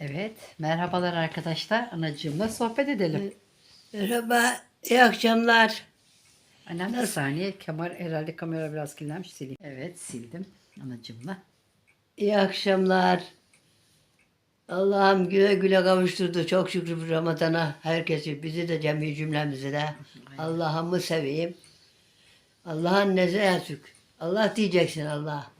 Evet, merhabalar arkadaşlar. Anacığımla sohbet edelim. Merhaba, iyi akşamlar. Annem bir saniye. Kamera, herhalde kamera biraz kirlenmiş. Sileyim. Evet, sildim anacığımla. İyi akşamlar. Allah'ım güle güle kavuşturdu. Çok şükür bu Ramazan'a herkesi, bizi de cemi cümlemizi de. Allah'ımı seveyim. Allah'ın nezeye sük. Allah diyeceksin Allah.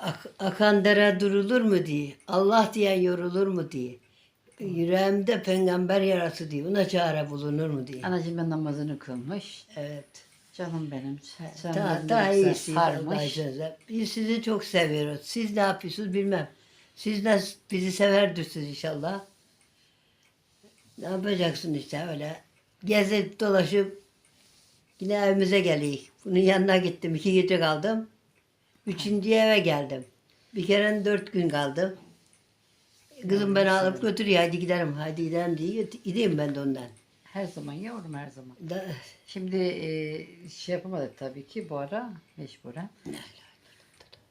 Ak- akan dere durulur mu diye. Allah diyen yorulur mu diye. Yüreğimde peygamber yarası diye. Buna çare bulunur mu diye. Anacığım ben namazını kılmış. Evet. Canım benim. Sen Daha, daha iyisi. Biz sizi çok seviyoruz. Siz ne yapıyorsunuz bilmem. Siz de bizi severdirsiniz inşallah. Ne yapacaksın işte öyle. Gezip dolaşıp yine evimize geliyoruz. Bunun yanına gittim. iki gece kaldım. Üçüncü eve geldim. Bir kere dört gün kaldım. Kızım beni alıp götürüyor. Hadi gidelim, hadi gidelim diye gideyim ben de ondan. Her zaman yavrum her zaman. Da, Şimdi e, şey yapamadık tabii ki bu ara mecburen.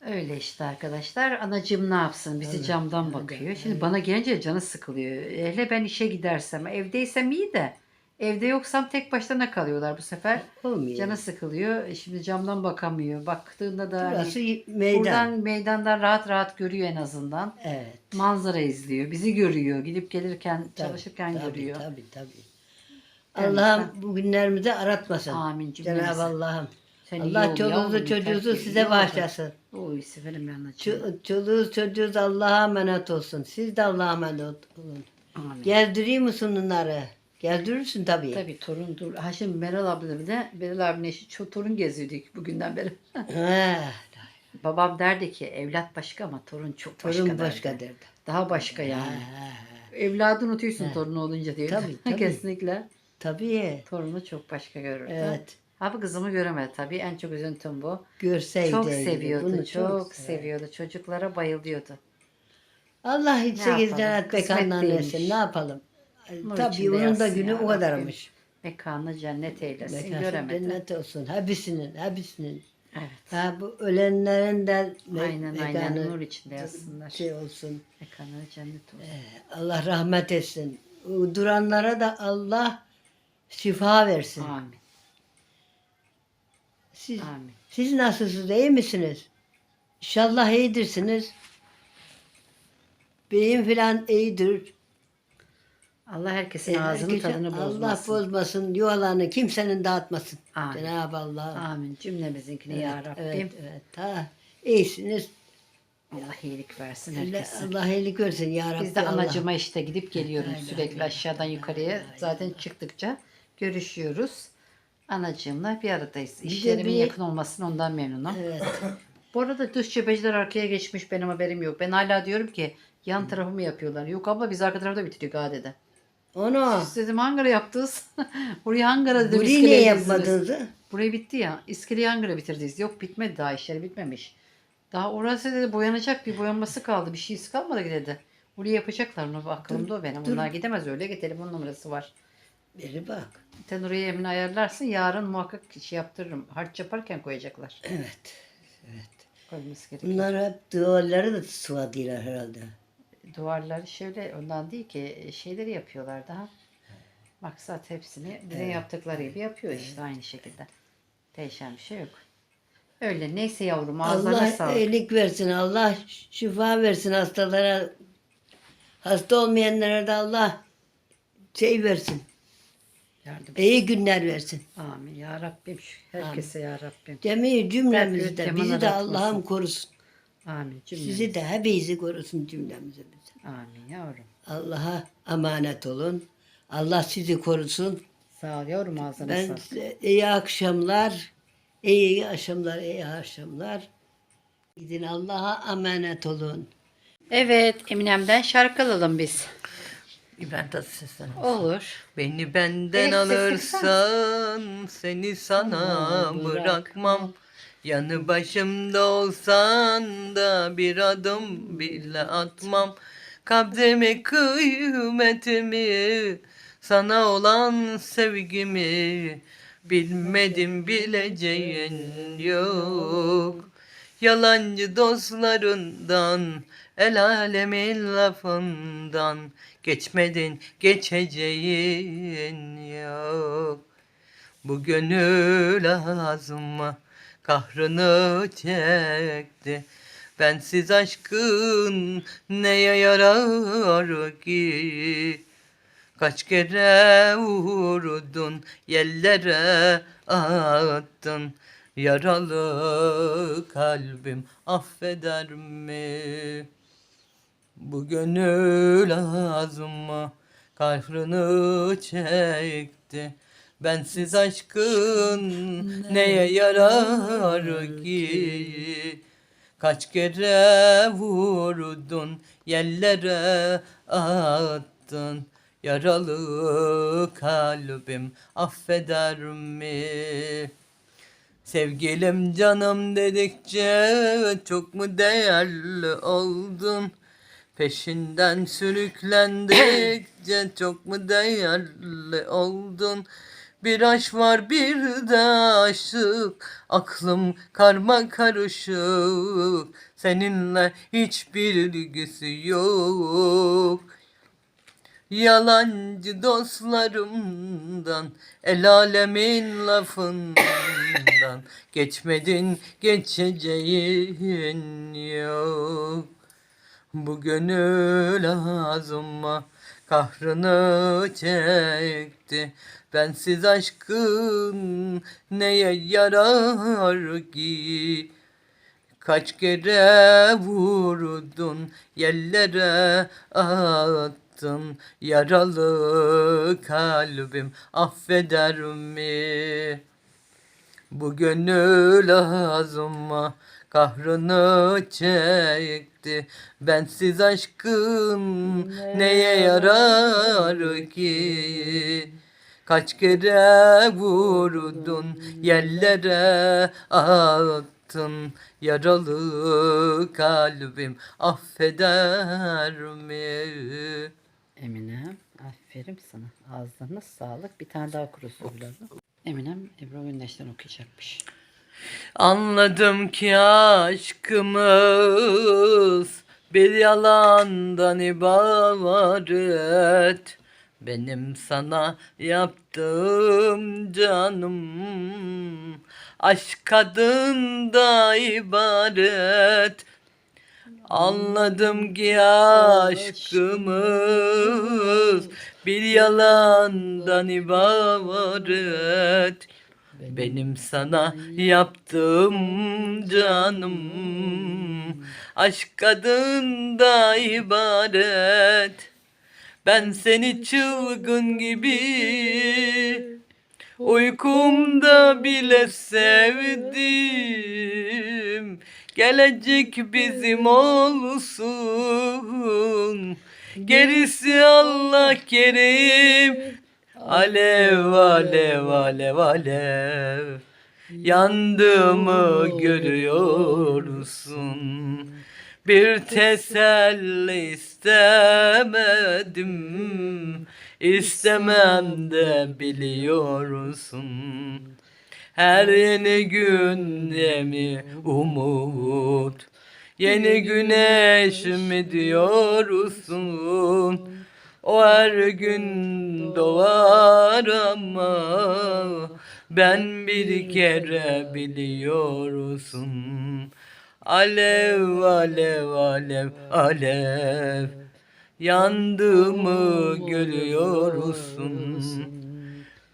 Öyle işte arkadaşlar. Anacığım ne yapsın? Bizi camdan bakıyor. Şimdi bana gelince canı sıkılıyor. Hele ben işe gidersem, evdeysem iyi de evde yoksam tek başlarına kalıyorlar bu sefer. olmuyor. Canı sıkılıyor. E, Şimdi camdan bakamıyor. Baktığında da hani Burası meydan. buradan meydandan rahat rahat görüyor en azından. Evet. Manzara izliyor. Bizi görüyor. Gidip gelirken, Tabii, çalışırken tabii, görüyor. Tabii tabii. Allah'ım bu günlerimizi aratmasın. Amin cümlemize. Cenab-ı Allah'ım. Sen Allah ol çoluğunuzu çocuğunuzu size bağışlasın. Oy severim. Ço- Çoluğunuz çocuğunuz Allah'a emanet olsun. Siz de Allah'a emanet olun. Amin. Gezdireyim misin onları? Gezdirirsin tabii. Tabii torun dur. Ha şimdi Meral abla bile Meral abinin eşi çok torun geziyorduk bugünden beri. He, Babam derdi ki evlat başka ama torun çok başka torun derdi. başka derdi. Daha başka yani. He. Evladı unutuyorsun torunu olunca diyor. Tabii, tabii. Kesinlikle. Tabii. Torunu çok başka görürdü. Evet. Abi kızımı göremedi tabii. En çok üzüntüm bu. Görseydi. Çok bunu seviyordu. Çok, sever. seviyordu. Çocuklara bayılıyordu. Allah Ne yapalım? cennet Kısmet mekandan versin. Ne yapalım? Nur Tabii içinde onun da yatsın günü ya o Rabbim. kadarmış. Mekanı cennet eylesin. Mekanı Göremedi. cennet olsun. Hepsinin, hepsinin. Evet. Ha bu ölenlerin de me- Aynen aynen. mekanı Nur içinde yatsınlar. şey olsun. Mekanı cennet olsun. Allah rahmet etsin. Duranlara da Allah şifa versin. Amin. Siz, Amin. siz nasılsınız? iyi misiniz? İnşallah iyidirsiniz. Beyin filan iyidir. Allah herkesin Ee, ağzını herkese tadını Allah bozmasın. bozmasın, yuvalarını kimsenin dağıtmasın. Amin. Cenab-ı Allah. Amin. Cümlemizinkini ya Rabbim. Evet, evet. Ha, iyisiniz. Allah iyilik versin Allah, herkese. Allah iyilik versin ya Rabbi. Biz de Allah. amacıma işte gidip geliyorum sürekli aşağıdan yukarıya. Zaten çıktıkça görüşüyoruz. Anacığımla bir aradayız. İşlerimin bir- yakın olmasının ondan memnunum. Evet. Bu arada dış cepheciler arkaya geçmiş benim haberim yok. Ben hala diyorum ki yan tarafımı yapıyorlar. Yok abla biz arka tarafta bitirdik Gade'de. Onu. Siz dedim hangara yaptınız? Orayı hangara dedim. Burayı niye yapmadınız? Burayı bitti ya. İskeleyi hangara bitirdiniz? Yok bitmedi daha işleri bitmemiş. Daha orası dedi boyanacak bir boyanması kaldı. Bir şeysi kalmadı ki dedi. Orayı yapacaklar onu aklımda o benim. Onlar gidemez öyle. Telefon numarası var. Biri bak. Sen oraya emin ayarlarsın. Yarın muhakkak şey yaptırırım. Harç yaparken koyacaklar. Evet. Evet. Koyması gerekiyor. Bunlar hep duvarları da sıvadıylar herhalde. Duvarları şöyle ondan değil ki şeyleri yapıyorlar daha. Maksat hepsini bize yaptıkları gibi yapıyor işte aynı şekilde. Değişen bir şey yok. Öyle neyse yavrum ağzına Allah sağlık. iyilik versin. Allah şifa versin hastalara. Hasta olmayanlara da Allah şey versin. Yardım. İyi günler versin. Amin ya Rabbim. Herkese ya Rabbim. Cemi cümlemizi Belki de keman bizi de. Allah'ım korusun. Amin. Cümle. Sizi de hepinizi korusun cümlemizi. bizi. Amin yavrum. Allah'a emanet olun. Allah sizi korusun. Sağ ol yavrum ağzına Ben sağlık. size iyi akşamlar. İyi akşamlar, iyi akşamlar. Gidin Allah'a emanet olun. Evet Eminem'den şarkı alalım biz. İbrahim Tatlıses'ten. Olur. Beni benden Direkt alırsan seni sana bırakmam. Yanı başımda olsan da bir adım bile atmam. Kabzemi kıymetimi sana olan sevgimi bilmedim bileceğin yok. Yalancı dostlarından El alemin lafından geçmedin geçeceğin yok. Bu gönül ağzıma kahrını çekti. Bensiz aşkın neye yarar ki? Kaç kere vurdun yerlere attın Yaralı kalbim affeder mi? Bu gönül ağzıma kahrını çekti Bensiz aşkın neye yarar ki? Kaç kere vurdun yerlere attın Yaralı kalbim affeder mi? Sevgilim canım dedikçe çok mu değerli oldun? Peşinden sürüklendikçe çok mu değerli oldun? Bir aşk var bir de aşık. Aklım karma karışık. Seninle hiçbir ilgisi yok. Yalancı dostlarımdan El alemin lafından Geçmedin geçeceğin yok. Bu gönül ağzıma kahrını çekti Bensiz aşkın neye yarar ki? Kaç kere vurdun yerlere attın Yaralı kalbim affeder mi? Bu gönül ağzıma kahrını çekti Bensiz aşkın neye yarar ki? Kaç kere vurdun yerlere attın Yaralı kalbim affeder mi? Eminem aferin sana. Ağzına sağlık. Bir tane daha kuru soruları. Eminem Ebru Gündeş'ten okuyacakmış. Anladım ki aşkımız bir yalandan ibaret. Benim sana yaptığım canım Aşk kadında ibaret. Anladım ki aşkımız bir yalandan ibaret benim sana yaptığım canım Aşk kadında ibaret. Ben seni çılgın gibi Uykumda bile sevdim. Gelecek bizim olsun. Gerisi Allah kerim Alev alev alev alev. Yandığımı görüyorsun. Bir teselli istemedim. İstemem de biliyorsun. Her yeni gün yeni umut. Yeni güneş mi diyorsun o her gün doğar ama ben bir kere biliyorsun. Alev alev alev alev yandığımı görüyorsun.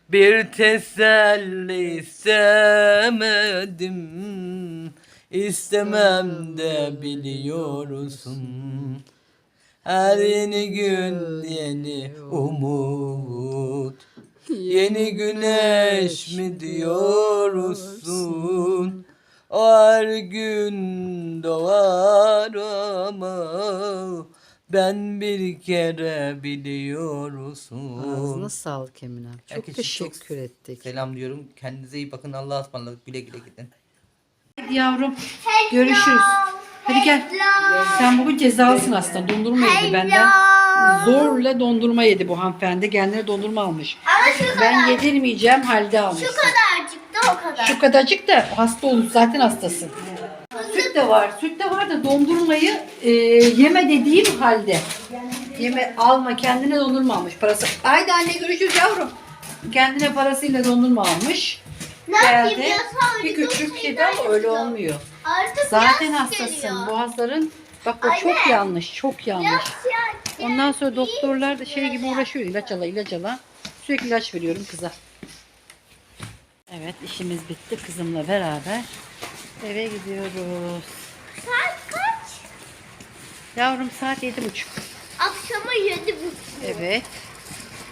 Bir teselli istemedim istemem de biliyorsun. Her yeni gün yeni umut Yeni güneş mi diyorsun O her gün doğar ama Ben bir kere biliyorsun Ağzına sağlık Eminem. Çok Herkese çok teşekkür ettik. Selam diyorum. Kendinize iyi bakın. Allah'a ısmarladık. Güle güle gidin. Hadi yavrum. Görüşürüz. Hadi gel. Sen bugün cezalısın aslında. Dondurma yedi benden. Zorla dondurma yedi bu hanımefendi. Kendine dondurma almış. Ama şu kadar. Ben yedirmeyeceğim halde almış. Şu kadarcık da o kadar. Şu kadarcık da hasta olur. Zaten hastasın. Süt de var. Süt de var da dondurmayı e, yeme dediğim halde. Yeme alma kendine dondurma almış parası. Haydi anne görüşürüz yavrum. Kendine parasıyla dondurma almış. Ne yapayım Bir küçük kedi ama öyle olmuyor. Artık Zaten yaz hastasın. geliyor. Boğazların bak o Anne. çok yanlış. Çok yanlış. Yaz, yaz, yaz. Ondan sonra doktorlar da şey gibi uğraşıyor. ilaç ala ilaç ala. Sürekli ilaç veriyorum kıza. Evet işimiz bitti kızımla beraber. Eve gidiyoruz. Saat kaç? Yavrum saat yedi buçuk. Akşama yedi buçuk. Evet.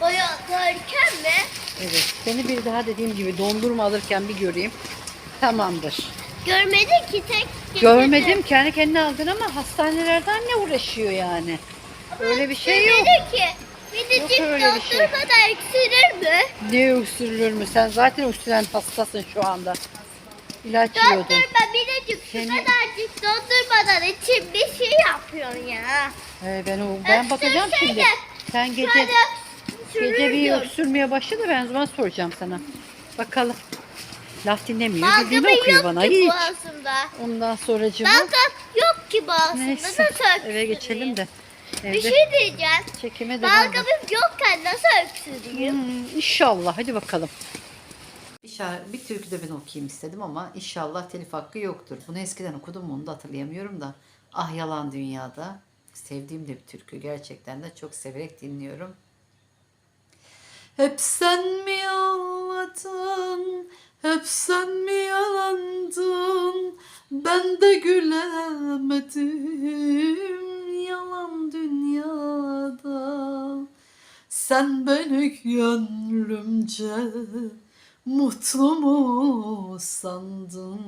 Bayağı erken mi? Evet. Seni bir daha dediğim gibi dondurma alırken bir göreyim. Tamamdır. Görmedi ki tek getirdi. Görmedim kendi kendine aldın ama hastanelerden ne uğraşıyor yani? Öyle bir şey yok. Görmedi ki. Minicik Yok öyle bir şey. dondurmadan öksürür mü? Ne öksürülür mü? Sen zaten öksüren hastasın şu anda. İlaç yiyordun. Dondurma minicik şu Seni- kadarcık dondurmadan için bir şey yapıyorsun ya. Ee, ben o, ben bakacağım şimdi. Sen gece Şöyle gece bir öksürmeye başladı ben o zaman soracağım sana. Bakalım. Laf dinlemiyor. Balgamın Bildiğini okuyor yok bana. ki Hiç. boğazımda. Ondan sonracığım. Balgam yok ki boğazımda. Neyse. Nasıl? Eve geçelim de. Bir Evde şey diyeceğim. çekime devam edelim. Balgamım yokken nasıl öksüreyim? Hmm, inşallah. Hadi bakalım. Bir, şarkı, bir türkü de ben okuyayım istedim ama inşallah telif hakkı yoktur. Bunu eskiden okudum mu onu da hatırlayamıyorum da. Ah Yalan Dünya'da. Sevdiğim de bir türkü. Gerçekten de çok severek dinliyorum. Hep sen mi ağladın, hep sen mi yalandın, ben de gülemedim yalan dünyada. Sen beni gönlümce mutlu mu sandın?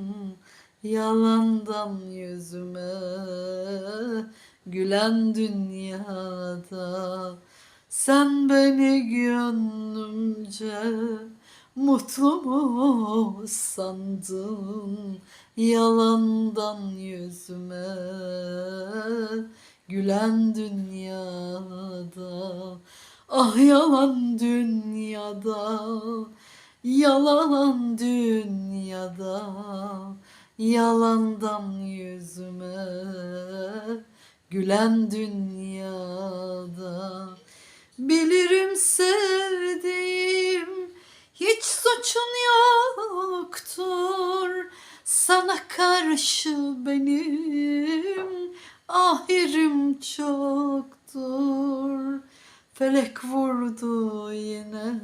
Yalandan yüzüme gülen dünyada. Sen beni gönlümce mutlu mu sandın? Yalandan yüzüme gülen dünyada. Ah yalan dünyada, yalan dünyada, yalandan yüzüme gülen dünyada. Bilirim sevdiğim hiç suçun yoktur. Sana karşı benim ahirim çoktur. Felek vurdu yine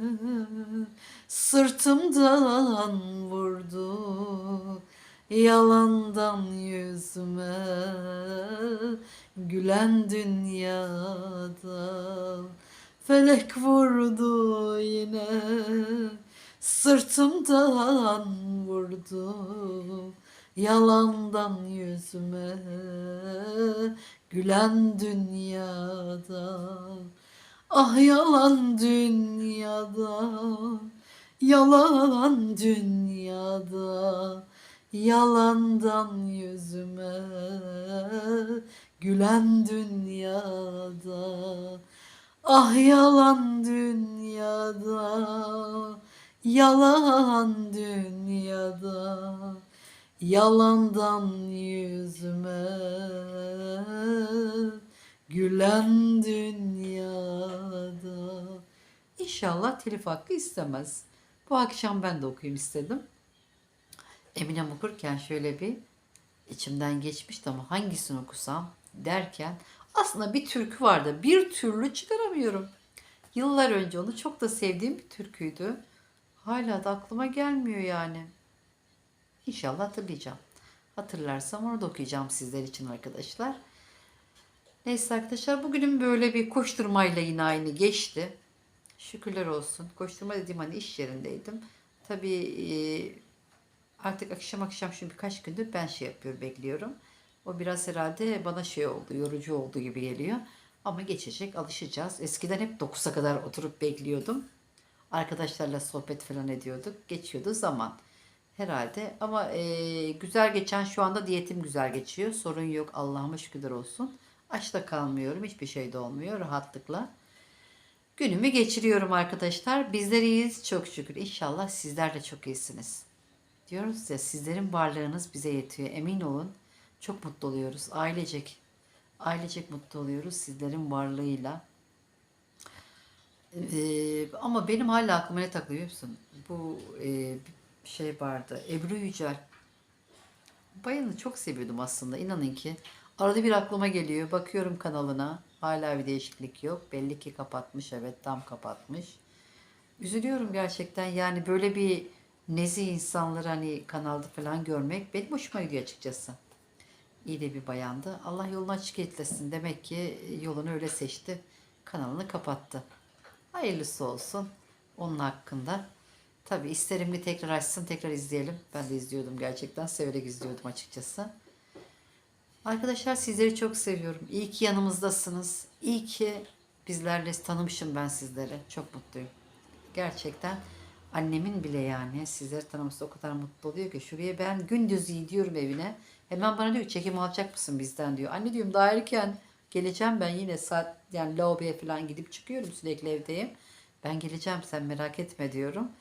sırtımdan vurdu yalandan yüzüme gülen dünyada felek vurdu yine sırtımdan vurdu yalandan yüzüme gülen dünyada Ah yalan dünyada, yalan dünyada, yalandan yüzüme gülen dünyada. Ah yalan dünyada, yalan dünyada, yalandan yüzüme gülen dünyada. İnşallah telif hakkı istemez. Bu akşam ben de okuyayım istedim. Eminem okurken şöyle bir içimden geçmişti ama hangisini okusam derken aslında bir türkü vardı. Bir türlü çıkaramıyorum. Yıllar önce onu çok da sevdiğim bir türküydü. Hala da aklıma gelmiyor yani. İnşallah hatırlayacağım. Hatırlarsam onu da okuyacağım sizler için arkadaşlar. Neyse arkadaşlar bugünün böyle bir koşturmayla yine aynı geçti. Şükürler olsun. Koşturma dediğim hani iş yerindeydim. Tabii e, artık akşam akşam şu birkaç gündür ben şey yapıyorum bekliyorum. O biraz herhalde bana şey oldu yorucu oldu gibi geliyor. Ama geçecek alışacağız. Eskiden hep 9'a kadar oturup bekliyordum. Arkadaşlarla sohbet falan ediyorduk. Geçiyordu zaman herhalde. Ama e, güzel geçen şu anda diyetim güzel geçiyor. Sorun yok Allah'ıma şükürler olsun. Aç da kalmıyorum. Hiçbir şey de olmuyor rahatlıkla. Günümü geçiriyorum arkadaşlar. Bizler iyiyiz çok şükür. İnşallah sizler de çok iyisiniz. Diyoruz ya sizlerin varlığınız bize yetiyor. Emin olun. Çok mutlu oluyoruz. Ailecek. Ailecek mutlu oluyoruz sizlerin varlığıyla. Ee, ama benim hala aklıma ne takılıyor musun? Bu e, şey vardı. Ebru Yücel. Bayanı çok seviyordum aslında. İnanın ki. Arada bir aklıma geliyor. Bakıyorum kanalına. Hala bir değişiklik yok. Belli ki kapatmış. Evet tam kapatmış. Üzülüyorum gerçekten. Yani böyle bir nezih insanları hani kanalda falan görmek benim hoşuma gidiyor açıkçası. İyi de bir bayandı. Allah yolunu açık etlesin. Demek ki yolunu öyle seçti. Kanalını kapattı. Hayırlısı olsun. Onun hakkında. Tabi isterim ki tekrar açsın tekrar izleyelim. Ben de izliyordum gerçekten. Severek izliyordum açıkçası. Arkadaşlar sizleri çok seviyorum. İyi ki yanımızdasınız. İyi ki bizlerle tanımışım ben sizleri. Çok mutluyum. Gerçekten annemin bile yani sizleri tanıması o kadar mutlu oluyor ki şuraya ben gündüz gidiyorum evine. Hemen bana diyor çekim alacak mısın bizden diyor. Anne diyorum daha erken geleceğim ben yine saat yani lavaboya falan gidip çıkıyorum sürekli evdeyim. Ben geleceğim sen merak etme diyorum.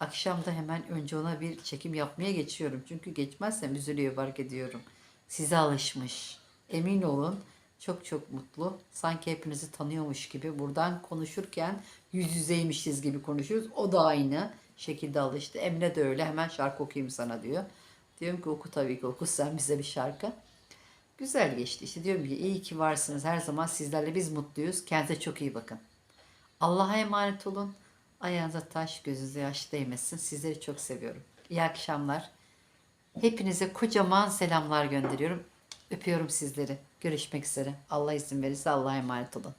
Akşam da hemen önce ona bir çekim yapmaya geçiyorum. Çünkü geçmezsem üzülüyor fark ediyorum. Size alışmış. Emin olun çok çok mutlu. Sanki hepinizi tanıyormuş gibi buradan konuşurken yüz yüzeymişiz gibi konuşuyoruz. O da aynı şekilde alıştı. Emre de öyle hemen şarkı okuyayım sana diyor. Diyorum ki oku tabii ki oku sen bize bir şarkı. Güzel geçti. İşte diyorum ki iyi ki varsınız. Her zaman sizlerle biz mutluyuz. Kendinize çok iyi bakın. Allah'a emanet olun. Ayağınıza taş, gözünüze yaş değmesin. Sizleri çok seviyorum. İyi akşamlar. Hepinize kocaman selamlar gönderiyorum. Öpüyorum sizleri. Görüşmek üzere. Allah izin verirse Allah'a emanet olun.